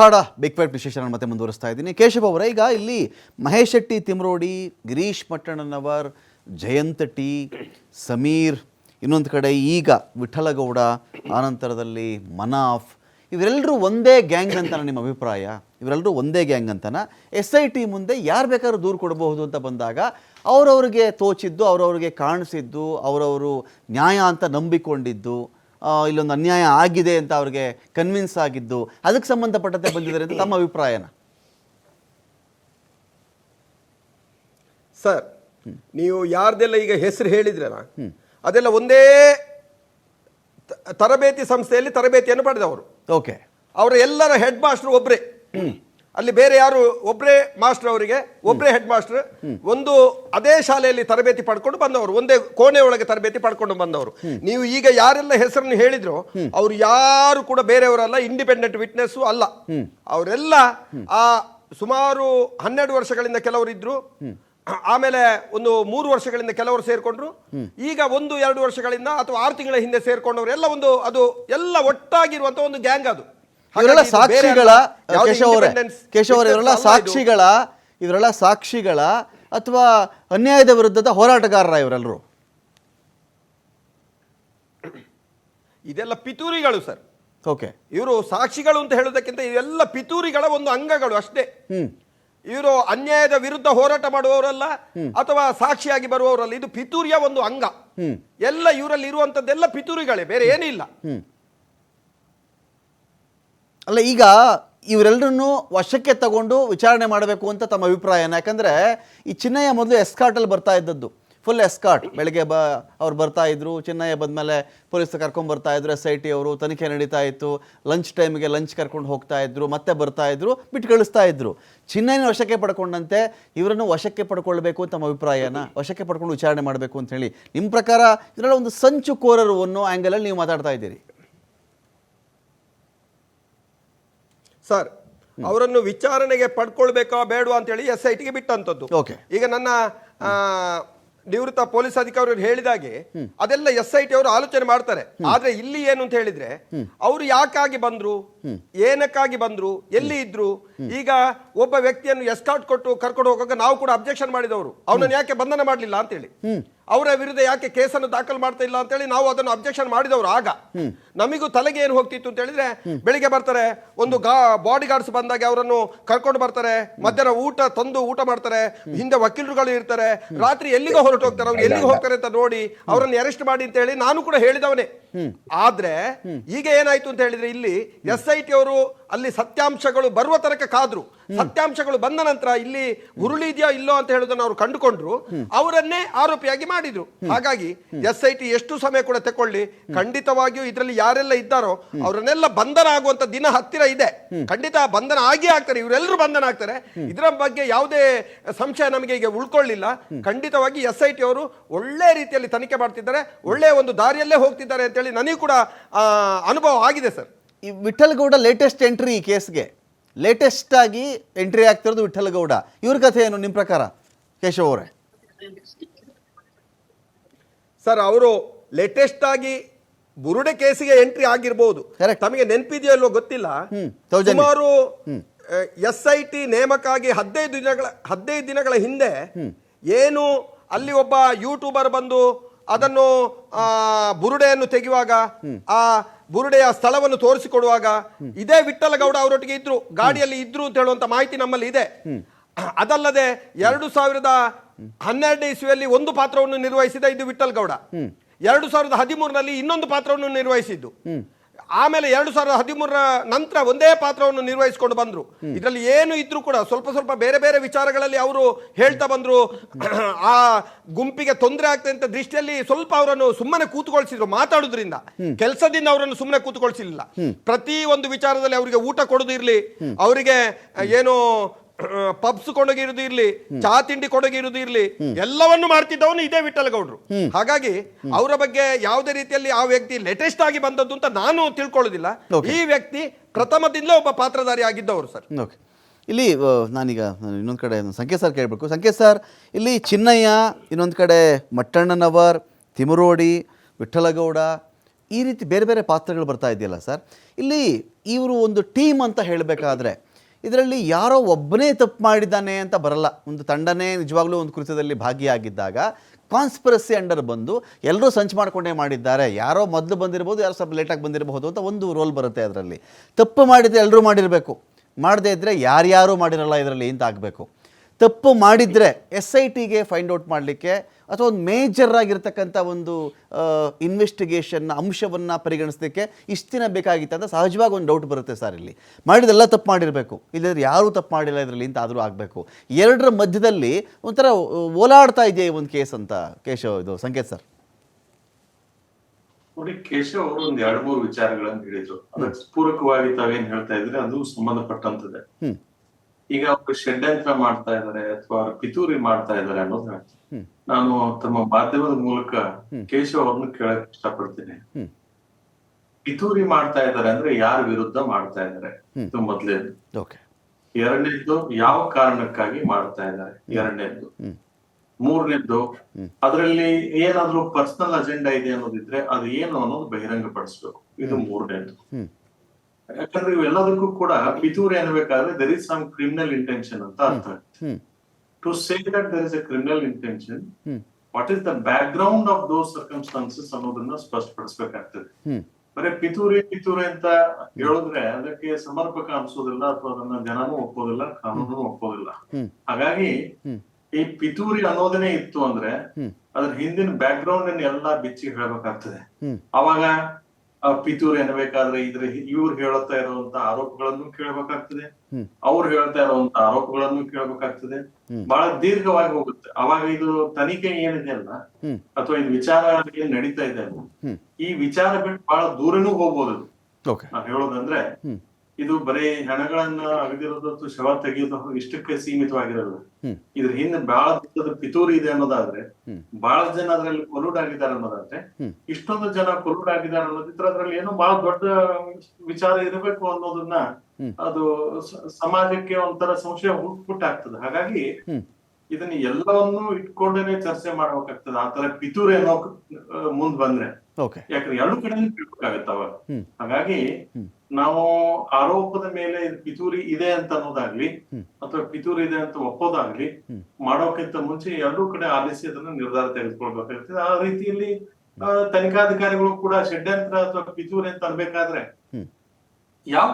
ಹಾಡ big fat ವಿಶೇಷ ನಾನು ಮತ್ತೆ ಮುಂದುವರಿಸ್ತಾ ಇದ್ದೀನಿ. ಕೇಶವ್ ಅವರ, ಈಗ ಇಲ್ಲಿ ಮಹೇಶ್ ಶೆಟ್ಟಿ, ತಿಮ್ರೋಡಿ, ಗಿರೀಶ್ ಮಟ್ಟಣ್ಣನವರ್ ಜಯಂತ ಟಿ, ಸಮೀರ್, ಇನ್ನೊಂದು ಕಡೆ ಈಗ ವಿಠಲಗೌಡ, ಆನಂತರದಲ್ಲಿ ಮನಾಫ್ ಇವರೆಲ್ಲರೂ ಒಂದೇ ಗ್ಯಾಂಗ್ ಅಂತಾನೆ ನಿಮ್ಮ ಅಭಿಪ್ರಾಯ? ಇವರೆಲ್ಲರೂ ಒಂದೇ ಗ್ಯಾಂಗ್ ಅಂತನ? ಎಸ್ ಐ ಟಿ ಮುಂದೆ ಯಾರು ಬೇಕಾದ್ರೂ ದೂರು ಕೊಡಬಹುದು ಅಂತ ಬಂದಾಗ ಅವರವ್ರಿಗೆ ತೋಚಿದ್ದು, ಅವರವ್ರಿಗೆ ಕಾಣಿಸಿದ್ದು, ಅವರವರು ನ್ಯಾಯ ಅಂತ ನಂಬಿಕೊಂಡಿದ್ದು ಇಲ್ಲೊಂದು ಅನ್ಯಾಯ ಆಗಿದೆ ಅಂತ ಅವ್ರಿಗೆ ಕನ್ವಿನ್ಸ್ ಆಗಿದ್ದು ಅದಕ್ಕೆ ಸಂಬಂಧಪಟ್ಟಂತೆ ಬಂದಿದ್ದಾರೆ ಅಂತ ತಮ್ಮ ಅಭಿಪ್ರಾಯನ? ಸರ್ ನೀವು ಯಾರ್ದೆಲ್ಲ ಈಗ ಹೆಸರು ಹೇಳಿದ್ರಲ್ಲ ಅದೆಲ್ಲ ಒಂದೇ ತರಬೇತಿ ಸಂಸ್ಥೆಯಲ್ಲಿ ತರಬೇತಿಯನ್ನು ಪಡೆದವರು. ಓಕೆ. ಅವರ ಎಲ್ಲರ ಹೆಡ್ ಮಾಸ್ಟರ್ ಒಬ್ರೇ ಅಲ್ಲಿ ಬೇರೆ ಯಾರು ಒಬ್ಬರೇ ಮಾಸ್ಟರ್ ಅವರಿಗೆ ಒಬ್ಬರೇ ಹೆಡ್ ಮಾಸ್ಟರ್ ಒಂದು ಅದೇ ಶಾಲೆಯಲ್ಲಿ ತರಬೇತಿ ಪಡ್ಕೊಂಡು ಬಂದವರು ಒಂದೇ ಕೋಣೆ ಒಳಗೆ ತರಬೇತಿ ಪಡ್ಕೊಂಡು ಬಂದವರು. ನೀವು ಈಗ ಯಾರೆಲ್ಲ ಹೆಸರನ್ನು ಹೇಳಿದ್ರು ಅವ್ರು ಯಾರು ಕೂಡ ಬೇರೆಯವರಲ್ಲ ಇಂಡಿಪೆಂಡೆಂಟ್ ವಿಟ್ನೆಸ್ ಅಲ್ಲ. ಅವರೆಲ್ಲ ಆ ಸುಮಾರು ಹನ್ನೆರಡು ವರ್ಷಗಳಿಂದ ಕೆಲವರು ಇದ್ರು. ಆಮೇಲೆ ಒಂದು ಮೂರು ವರ್ಷಗಳಿಂದ ಕೆಲವರು ಸೇರ್ಕೊಂಡ್ರು. ಈಗ ಒಂದು ಎರಡು ವರ್ಷಗಳಿಂದ ಅಥವಾ ಆರು ತಿಂಗಳ ಹಿಂದೆ ಸೇರ್ಕೊಂಡವರು ಎಲ್ಲ ಒಂದು ಅದು ಎಲ್ಲ ಒಟ್ಟಾಗಿರುವಂತ ಒಂದು ಗ್ಯಾಂಗ್ ಅದು. ಇವರೆಲ್ಲ ಸಾಕ್ಷಿಗಳ ಕೇಶವ್ ಅವರೇ independence ಕೇಶವ್ ಅವರೇ ಇವರೆಲ್ಲ. ಸಾಕ್ಷಿಗಳ ಇವರೆಲ್ಲ ಸಾಕ್ಷಿಗಳ ಅಥವಾ ಅನ್ಯಾಯದ ವಿರುದ್ಧದ ಹೋರಾಟಗಾರರ ಇವರೆಲ್ಲರೂ? ಇದೆಲ್ಲ ಪಿತೂರಿಗಳು ಸರ್. ಓಕೆ. ಇವರು ಸಾಕ್ಷಿಗಳು ಅಂತ ಹೇಳೋದಕ್ಕಿಂತ ಇದೆಲ್ಲ ಪಿತೂರಿಗಳ ಒಂದು ಅಂಗಗಳು ಅಷ್ಟೇ. ಹ್ಮ್. ಇವರು ಅನ್ಯಾಯದ ವಿರುದ್ಧ ಹೋರಾಟ ಮಾಡುವವರಲ್ಲ ಅಥವಾ ಸಾಕ್ಷಿಯಾಗಿ ಬರುವವರಲ್ಲ. ಇದು ಪಿತೂರಿಯ ಒಂದು ಅಂಗ. ಹ್ಮ್. ಎಲ್ಲ ಇವರಲ್ಲಿ ಇರುವಂತದ್ದೆಲ್ಲ ಪಿತೂರಿಗಳೇ ಬೇರೆ ಏನಿಲ್ಲ ಅಲ್ಲ, ಈಗ ಇವರೆಲ್ಲರನ್ನೂ ವಶಕ್ಕೆ ತಗೊಂಡು ವಿಚಾರಣೆ ಮಾಡಬೇಕು ಅಂತ ತಮ್ಮ ಅಭಿಪ್ರಾಯ ಯಾಕಂದರೆ ಈ ಚಿನ್ನಯ್ಯ ಮೊದಲು ಎಸ್ಕಾರ್ಟಲ್ಲಿ ಬರ್ತಾ ಇದ್ದದ್ದು. ಫುಲ್ ಎಸ್ಕಾರ್ಟ್ ಬೆಳಗ್ಗೆ ಬ, ಅವ್ರು ಬರ್ತಾ ಇದ್ರು, ಚಿನ್ನಯ್ಯ ಬಂದಮೇಲೆ ಪೊಲೀಸ್ ಕರ್ಕೊಂಡು ಬರ್ತಾ ಇದ್ರು ಎಸ್ ಐ ಟಿ ಅವರು, ತನಿಖೆ ನಡೀತಾ ಇತ್ತು. ಲಂಚ್ ಟೈಮಿಗೆ ಲಂಚ್ ಕರ್ಕೊಂಡು ಹೋಗ್ತಾ ಇದ್ರು, ಮತ್ತೆ ಬರ್ತಾ ಇದ್ರು, ಬಿಟ್ಟು ಕಳಿಸ್ತಾ ಇದ್ರು. ಚಿನ್ನಯ್ಯನ ವಶಕ್ಕೆ ಪಡ್ಕೊಂಡಂತೆ, ಇವರನ್ನು ವಶಕ್ಕೆ ಪಡ್ಕೊಳ್ಬೇಕು ತಮ್ಮ ಅಭಿಪ್ರಾಯನ? ವಶಕ್ಕೆ ಪಡ್ಕೊಂಡು ವಿಚಾರಣೆ ಮಾಡಬೇಕು ಅಂತ ಹೇಳಿ. ನಿಮ್ಮ ಪ್ರಕಾರ ಇದರಲ್ಲಿ ಒಂದು ಸಂಚು ಕೋರರು ಅನ್ನೋ ಆ್ಯಂಗಲಲ್ಲಿ ನೀವು ಮಾತಾಡ್ತಾ ಇದ್ದೀರಿ? ಸರ್ ಅವರನ್ನು ವಿಚಾರಣೆಗೆ ಪಡ್ಕೊಳ್ಬೇಕಾ ಬೇಡವಾ ಅಂತ ಹೇಳಿ ಎಸ್ ಐ ಟಿಗೆ ಬಿಟ್ಟಂತದ್ದು. ಓಕೆ. ಈಗ ನನ್ನ ನಿವೃತ್ತ ಪೊಲೀಸ್ ಅಧಿಕಾರಿಗಳು ಹೇಳಿದಾಗೆ ಅದೆಲ್ಲ ಎಸ್ ಐ ಟಿ ಅವರು ಆಲೋಚನೆ ಮಾಡ್ತಾರೆ. ಆದ್ರೆ ಇಲ್ಲಿ ಏನು ಅಂತ ಹೇಳಿದ್ರೆ ಅವರು ಯಾಕಾಗಿ ಬಂದ್ರು? ಏನಕ್ಕಾಗಿ ಬಂದ್ರು? ಎಲ್ಲಿ ಇದ್ರು? ಈಗ ಒಬ್ಬ ವ್ಯಕ್ತಿಯನ್ನು ಎಸ್ಕಾಟ್ ಕೊಟ್ಟು ಕರ್ಕೊಂಡು ಹೋಗುವಾಗ ನಾವು ಕೂಡ ಅಬ್ಜೆಕ್ಷನ್ ಮಾಡಿದವರು. ಅವನನ್ನು ಯಾಕೆ ಬಂಧನ ಮಾಡಲಿಲ್ಲ ಅಂತೇಳಿ. ಅವರ ವಿರುದ್ಧ ಯಾಕೆ ಕೇಸನ್ನು ದಾಖಲು ಮಾಡ್ತಾ ಇಲ್ಲ ಅಂತೇಳಿ ನಾವು ಅದನ್ನು ಅಬ್ಜೆಕ್ಷನ್ ಮಾಡಿದವರು ಆಗ. ನಮಿಗೂ ತಲೆಗೆ ಏನು ಹೋಗ್ತಿತ್ತು ಅಂತ ಹೇಳಿದ್ರೆ ಬೆಳಿಗ್ಗೆ ಬರ್ತಾರೆ ಒಂದು ಗಾ ಬಾಡಿ ಗಾರ್ಡ್ಸ್ ಬಂದಾಗ ಅವರನ್ನು ಕರ್ಕೊಂಡು ಬರ್ತಾರೆ ಮಧ್ಯಾಹ್ನ ಊಟ ತಂದು ಊಟ ಮಾಡ್ತಾರೆ ಹಿಂದೆ ವಕೀಲರುಗಳು ಇರ್ತಾರೆ ರಾತ್ರಿ ಎಲ್ಲಿಗೋ ಹೊರಟು ಹೋಗ್ತಾರೆ ಅವ್ರು ಎಲ್ಲಿಗೆ ಹೋಗ್ತಾರೆ ಅಂತ ನೋಡಿ ಅವರನ್ನು ಅರೆಸ್ಟ್ ಮಾಡಿ ಅಂತ ಹೇಳಿ ನಾನು ಕೂಡ ಹೇಳಿದವನೇ. ಆದ್ರೆ ಈಗ ಏನಾಯ್ತು ಅಂತ ಹೇಳಿದ್ರೆ ಇಲ್ಲಿ ಎಸ್ ಐ ಟಿ ಅವರು ಅಲ್ಲಿ ಸತ್ಯಾಂಶಗಳು ಬರುವ ತನಕ ಕಾದ್ರು. ಸತ್ಯಾಂಶಗಳು ಬಂದ ನಂತರ ಇಲ್ಲಿ ಹುರುಳಿ ಇದೆಯಾ ಇಲ್ಲೋ ಅಂತ ಹೇಳುದನ್ನು ಅವರು ಕಂಡುಕೊಂಡ್ರು. ಅವರನ್ನೇ ಆರೋಪಿಯಾಗಿ ಮಾಡಿದ್ರು. ಹಾಗಾಗಿ ಎಸ್ ಐ ಟಿ ಎಷ್ಟು ಸಮಯ ಕೂಡ ತಕೊಳ್ಳಿ. ಖಂಡಿತವಾಗಿಯೂ ಇದರಲ್ಲಿ ಯಾರೆಲ್ಲ ಇದ್ದಾರೋ ಅವರನ್ನೆಲ್ಲ ಬಂಧನ ಆಗುವಂತ ದಿನ ಹತ್ತಿರ ಇದೆ. ಖಂಡಿತ ಬಂಧನ ಆಗಿ ಆಗ್ತಾರೆ. ಇವರೆಲ್ಲರೂ ಬಂಧನ ಆಗ್ತಾರೆ. ಇದರ ಬಗ್ಗೆ ಯಾವುದೇ ಸಂಶಯ ನಮಗೆ ಈಗ ಉಳ್ಕೊಳ್ಳಿಲ್ಲ. ಖಂಡಿತವಾಗಿ ಎಸ್ ಐ ಟಿ ಅವರು ಒಳ್ಳೆ ರೀತಿಯಲ್ಲಿ ತನಿಖೆ ಮಾಡ್ತಿದ್ದಾರೆ. ಒಳ್ಳೆಯ ಒಂದು ದಾರಿಯಲ್ಲೇ ಹೋಗ್ತಿದ್ದಾರೆ ಅಂತೇಳಿ ನನಗೂ ಕೂಡ ಅನುಭವ ಆಗಿದೆ ಸರ್. ಈ ವಿಠಲ್ ಗೌಡ ಲೇಟೆಸ್ಟ್ ಎಂಟ್ರಿ ಈ ಕೇಸ್ಗೆ. ಲೇಟೆಸ್ಟ್ ಆಗಿ ಎಂಟ್ರಿ ಆಗ್ತಿರೋದು ವಿಠಲ್ ಗೌಡ ಇವ್ರ ಕಥೆ ಏನು ನಿಮ್ಮ ಪ್ರಕಾರ ಕೇಶವ್ ಅವರೇ? ಸರ್ ಅವರು ಲೇಟೆಸ್ಟ್ ಆಗಿ ಬುರುಡೆ ಕೇಸಿಗೆ ಎಂಟ್ರಿ ಆಗಿರ್ಬೋದು. ತಮಗೆ ನೆನಪಿದೆಯೋ ಇಲ್ವೋ ಗೊತ್ತಿಲ್ಲ. ಸುಮಾರು ಎಸ್ ಐ ಟಿ ನೇಮಕಾಗಿ ಹದಿನೈದು ದಿನಗಳ ಹದಿನೈದು ದಿನಗಳ ಹಿಂದೆ ಏನು ಅಲ್ಲಿ ಒಬ್ಬ ಯೂಟ್ಯೂಬರ್ ಬಂದು ಅದನ್ನು ಬುರುಡೆಯನ್ನು ತೆಗೆಯುವಾಗ, ಆ ಬುರುಡೆಯ ಸ್ಥಳವನ್ನು ತೋರಿಸಿಕೊಡುವಾಗ, ಇದೇ ವಿಠ್ಠಲಗೌಡ ಅವರೊಟ್ಟಿಗೆ ಇದ್ರು, ಗಾಡಿಯಲ್ಲಿ ಇದ್ರು ಅಂತ ಹೇಳುವಂತ ಮಾಹಿತಿ ನಮ್ಮಲ್ಲಿ ಇದೆ. ಅದಲ್ಲದೆ ಎರಡು ಸಾವಿರದ ಹನ್ನೆರಡನೇ ಇಸ್ವಿಯಲ್ಲಿ ಒಂದು ಪಾತ್ರವನ್ನು ನಿರ್ವಹಿಸಿದ ಇದು ವಿಠಲ್ ಗೌಡ ಎರಡು ಸಾವಿರದ ಹದಿಮೂರರಲ್ಲಿ ಇನ್ನೊಂದು ಪಾತ್ರವನ್ನು ನಿರ್ವಹಿಸಿದ್ದು. ಆಮೇಲೆ ಎರಡು ಸಾವಿರದ ಹದಿಮೂರರ ನಂತರ ಒಂದೇ ಪಾತ್ರವನ್ನು ನಿರ್ವಹಿಸಿಕೊಂಡು ಬಂದ್ರು. ಇದರಲ್ಲಿ ಏನು ಇದ್ರೂ ಕೂಡ ಸ್ವಲ್ಪ ಸ್ವಲ್ಪ ಬೇರೆ ಬೇರೆ ವಿಚಾರಗಳಲ್ಲಿ ಅವರು ಹೇಳ್ತಾ ಬಂದ್ರು. ಆ ಗುಂಪಿಗೆ ತೊಂದರೆ ಆಗ್ತದೆ ಅಂತ ದೃಷ್ಟಿಯಲ್ಲಿ ಸ್ವಲ್ಪ ಅವರನ್ನು ಸುಮ್ಮನೆ ಕೂತ್ಕೊಳ್ಸಿದ್ರು ಮಾತಾಡೋದ್ರಿಂದ. ಕೆಲಸದಿಂದ ಅವರನ್ನು ಸುಮ್ಮನೆ ಕೂತ್ಕೊಳ್ಸಿರ್ಲಿಲ್ಲ. ಪ್ರತಿ ಒಂದು ವಿಚಾರದಲ್ಲಿ ಅವರಿಗೆ ಊಟ ಕೊಡೋದು ಇರ್ಲಿ. ಅವರಿಗೆ ಏನು ಪಬ್ಸ್ ಕೊಡಗಿರುದು ಇರ್ಲಿ ಚಹಾ ತಿಂಡಿ ಕೊಡಗಿರುದು ಇರ್ಲಿ ಎಲ್ಲವನ್ನು ಮಾಡ್ತಿದ್ದವನು ಇದೇ ವಿಠಲಗೌಡ್ರು ಹಾಗಾಗಿ ಅವರ ಬಗ್ಗೆ ಯಾವುದೇ ರೀತಿಯಲ್ಲಿ ಆ ವ್ಯಕ್ತಿ ಲೇಟೆಸ್ಟ್ ಆಗಿ ಬಂದದ್ದು ಅಂತ ನಾನು ತಿಳ್ಕೊಳ್ಳೋದಿಲ್ಲ. ಈ ವ್ಯಕ್ತಿ ಪ್ರಥಮದಿಂದಲೇ ಒಬ್ಬ ಪಾತ್ರಧಾರಿ ಆಗಿದ್ದವರು ಸರ್. ಓಕೆ ಇಲ್ಲಿ ನಾನೀಗ ಇನ್ನೊಂದು ಕಡೆ ಸಂಕೇತ್ ಸರ್ ಕೇಳಬೇಕು. ಸಂಕೇತ್ ಸರ್ ಇಲ್ಲಿ ಚಿನ್ನಯ್ಯ ಇನ್ನೊಂದು ಕಡೆ ಮಟ್ಟಣ್ಣನವರ್ ತಿಮರೋಡಿ ವಿಠಲಗೌಡ ಈ ರೀತಿ ಬೇರೆ ಬೇರೆ ಪಾತ್ರಗಳು ಬರ್ತಾ ಇದೆಯಲ್ಲ ಸರ್ ಇಲ್ಲಿ ಇವರು ಒಂದು ಟೀಮ್ ಅಂತ ಹೇಳಬೇಕಾದ್ರೆ ಇದರಲ್ಲಿ ಯಾರೋ ಒಬ್ಬನೇ ತಪ್ಪು ಮಾಡಿದ್ದಾನೆ ಅಂತ ಬರಲ್ಲ. ಒಂದು ತಂಡನೇ ನಿಜವಾಗ್ಲೂ ಒಂದು ಕೃತ್ಯದಲ್ಲಿ ಭಾಗಿಯಾಗಿದ್ದಾಗ ಕಾನ್ಸ್ಪಿರಸಿ ಅಂಡರ್ ಬಂದು ಎಲ್ಲರೂ ಸಂಚು ಮಾಡಿಕೊಂಡೇ ಮಾಡಿದ್ದಾರೆ. ಯಾರೋ ಮೊದಲು ಬಂದಿರ್ಬೋದು, ಯಾರೋ ಸ್ವಲ್ಪ ಲೇಟಾಗಿ ಬಂದಿರಬಹುದು ಅಂತ ಒಂದು ರೋಲ್ ಬರುತ್ತೆ ಅದರಲ್ಲಿ. ತಪ್ಪು ಮಾಡಿದರೆ ಎಲ್ಲರೂ ಮಾಡಿರಬೇಕು. ಮಾಡದೇ ಇದ್ದರೆ ಯಾರ್ಯಾರೂ ಮಾಡಿರಲ್ಲ ಇದರಲ್ಲಿ ಅಂತ ಆಗಬೇಕು. ತಪ್ಪು ಮಾಡಿದರೆ ಎಸ್ ಐ ಟಿಗೆ ಫೈಂಡ್ ಔಟ್ ಮಾಡಲಿಕ್ಕೆ ಅಥವಾ ಒಂದು ಮೇಜರ್ ಆಗಿರ್ತಕ್ಕಂಥ ಒಂದು ಇನ್ವೆಸ್ಟಿಗೇಷನ್ನ ಅಂಶವನ್ನು ಪರಿಗಣಿಸ್ಲಿಕ್ಕೆ ಇಷ್ಟು ದಿನ ಬೇಕಾಗಿತ್ತು ಅಂತ ಸಹಜವಾಗಿ ಒಂದು ಡೌಟ್ ಬರುತ್ತೆ ಸರ್ ಇಲ್ಲಿ. ಮಾಡಿದೆಲ್ಲ ತಪ್ಪು ಮಾಡಿರಬೇಕು. ಇಲ್ಲದ್ರೆ ಯಾರೂ ತಪ್ಪು ಮಾಡಿಲ್ಲ ಇದರಲ್ಲಿ ಅಂತ ಆದರೂ ಆಗಬೇಕು. ಎರಡರ ಮಧ್ಯದಲ್ಲಿ ಒಂಥರ ಓಲಾಡ್ತಾ ಇದೆಯಾ ಈ ಒಂದು ಕೇಸ್ ಅಂತ ಕೇಶವ್ ಇದು ಸಂಕೇತ್ ಸರ್ ನೋಡಿ ಕೇಶವ್ ಅವರು ಒಂದ್ ಎರಡ್ ಮೂರು ವಿಚಾರಗಳನ್ನ ಹೇಳಿದ್ರು. ಅದಕ್ಕೆ ಪೂರಕವಾಗಿ ತಾವೇನ್ ಹೇಳ್ತಾ ಇದ್ರೆ ಅದು ಸಂಬಂಧಪಟ್ಟಂತದೆ ಈಗ ಅವರು ಷಡ್ಯಂತ್ರ ಮಾಡ್ತಾ ಇದ್ದಾರೆ ಅಥವಾ ಪಿತೂರಿ ಮಾಡ್ತಾ ಇದ್ದಾರೆ ಅನ್ನೋದು ಹೇಳ್ತೀನಿ. ನಾನು ತಮ್ಮ ಮಾಧ್ಯಮದ ಮೂಲಕ ಕೇಶವ ಅವ್ರನ್ನ ಕೇಳಕ್ ಇಷ್ಟಪಡ್ತೀನಿ. ಪಿತೂರಿ ಮಾಡ್ತಾ ಇದ್ದಾರೆ ಅಂದ್ರೆ ಯಾರ ವಿರುದ್ಧ ಮಾಡ್ತಾ ಇದ್ದಾರೆ ಇದು ಮೊದ್ಲೇದು. ಎರಡನೇದ್ದು ಯಾವ ಕಾರಣಕ್ಕಾಗಿ ಮಾಡ್ತಾ ಇದ್ದಾರೆ ಎರಡನೇದ್ದು. ಮೂರನೇದ್ದು ಅದರಲ್ಲಿ ಏನಾದ್ರೂ ಪರ್ಸನಲ್ ಅಜೆಂಡಾ ಇದೆ ಅನ್ನೋದಿದ್ರೆ ಅದು ಏನು ಅನ್ನೋದು ಬಹಿರಂಗ ಪಡಿಸ್ಬೇಕು ಇದು ಮೂರನೇದ್ದು. ಯಾಕಂದ್ರೆ ಇವೆಲ್ಲದಕ್ಕೂ ಕೂಡ ಪಿತೂರಿ ಅನ್ಬೇಕಾದ್ರೆ there is some criminal intention ಅಂತ ಅರ್ಥ to say that there is a criminal intention. What is the background of those circumstances ಅನ್ನೋದನ್ನ ಸ್ಪಷ್ಟಪಡಿಸಬೇಕಾಗ್ತದೆ ಬರೇ ಪಿತೂರಿ ಪಿತೂರಿ ಅಂತ ಹೇಳಿದ್ರೆ ಅದಕ್ಕೆ ಸಮರ್ಪಕ ಅನ್ಸೋದಿಲ್ಲ ಅಥವಾ ಅದನ್ನ ಜನನೂ ಒಪ್ಪೋದಿಲ್ಲ ಕಾನೂನು ಒಪ್ಪೋದಿಲ್ಲ. ಹಾಗಾಗಿ. ಈ ಪಿತೂರಿ ಅನ್ನೋದನ್ನೇ ಇತ್ತು ಅಂದ್ರೆ. ಅದ್ರ ಹಿಂದಿನ ಬ್ಯಾಕ್ ಗ್ರೌಂಡ್ ಅನ್ನ ಎಲ್ಲಾ ಬಿಚ್ಚಿ ಹೇಳ್ಬೇಕಾಗ್ತದೆ. ಅವಾಗ ಪಿತೂರಿ ಎನ್ಬೇಕಾದ್ರೆ ಇದ್ರ ಇವ್ರು ಹೇಳುತ್ತಾ ಇರುವಂತ ಆರೋಪಗಳನ್ನು ಕೇಳಬೇಕಾಗ್ತದೆ. ಅವ್ರು ಹೇಳ್ತಾ ಇರುವಂತ ಆರೋಪಗಳನ್ನು ಕೇಳಬೇಕಾಗ್ತದೆ. ಬಹಳ ದೀರ್ಘವಾಗಿ ಹೋಗುತ್ತೆ. ಅವಾಗ ಇದು ತನಿಖೆ ಏನಿದೆ ಅಲ್ಲ ಅಥವಾ ಇದು ವಿಚಾರ ಏನ್ ನಡೀತಾ ಇದೆ ಅಲ್ಲ ಈ ವಿಚಾರ ಬಿಟ್ಟು ಬಹಳ ದೂರನೂ ಹೋಗ್ಬೋದು. ನಾವು ಹೇಳೋದಂದ್ರೆ. ಇದು ಬರೀ ಹೆಣಗಳನ್ನ ಅಗದಿರೋದು ಶವ ತೆಗೆಯೋದು ಇಷ್ಟಕ್ಕೆ ಸೀಮಿತವಾಗಿರಲ್ಲ. ಇದ್ರ ಹಿಂದೆ ಬಹಳ ದೊಡ್ಡದ ಪಿತೂರಿ ಇದೆ ಅನ್ನೋದಾದ್ರೆ. ಬಹಳ ಜನ ಅದ್ರಲ್ಲಿ ಕೊಲೂಡ್ ಆಗಿದ್ದಾರೆ ಅನ್ನೋದಾದ್ರೆ. ಇಷ್ಟೊಂದು ಜನ ಕೊಲೂಡ್ ಆಗಿದ್ದಾರೆ ಅನ್ನೋದಿದ್ರೆ ಅದ್ರಲ್ಲಿ ಏನೋ ಬಹಳ ದೊಡ್ಡ ವಿಚಾರ ಇರಬೇಕು ಅನ್ನೋದನ್ನ ಅದು ಸಮಾಜಕ್ಕೆ ಒಂಥರ ಸಂಶಯ ಹುಟ್ಟಾಗ್ತದೆ ಹಾಗಾಗಿ. ಇದನ್ನ ಎಲ್ಲವನ್ನೂ ಇಟ್ಕೊಂಡೇನೆ ಚರ್ಚೆ ಮಾಡ್ಬೇಕಾಗ್ತದೆ ಆತರ ತರ ಪಿತೂರಿ ಅನ್ನೋ ಮುಂದ್ ಬಂದ್ರೆ ಯಾಕಂದ್ರೆ ಎರಡು ಕಡೆ ತಿಳ್ಬೇಕಾಗತ್ತೆ ಅವಾಗ ಹಾಗಾಗಿ ನಾವು ಆರೋಪದ ಮೇಲೆ ಪಿತೂರಿ ಇದೆ ಅಂತ ಅನ್ನೋದಾಗ್ಲಿ ಅಥವಾ ಪಿತೂರಿ ಇದೆ ಅಂತ ಒಪ್ಪೋದಾಗ್ಲಿ. ಮಾಡೋಕ್ಕಿಂತ ಮುಂಚೆ ಎರಡೂ ಕಡೆ ಆಲಿಸಿ ಅದನ್ನ ನಿರ್ಧಾರ ತೆಗೆದುಕೊಳ್ಬೇಕಾಗ್ತದೆ. ಆ ರೀತಿಯಲ್ಲಿ ತನಿಖಾಧಿಕಾರಿಗಳು ಕೂಡ ಷಡ್ಯಂತ್ರ ಅಥವಾ ಪಿತೂರಿ ಅಂತ ಅನ್ಬೇಕಾದ್ರೆ. ಯಾವ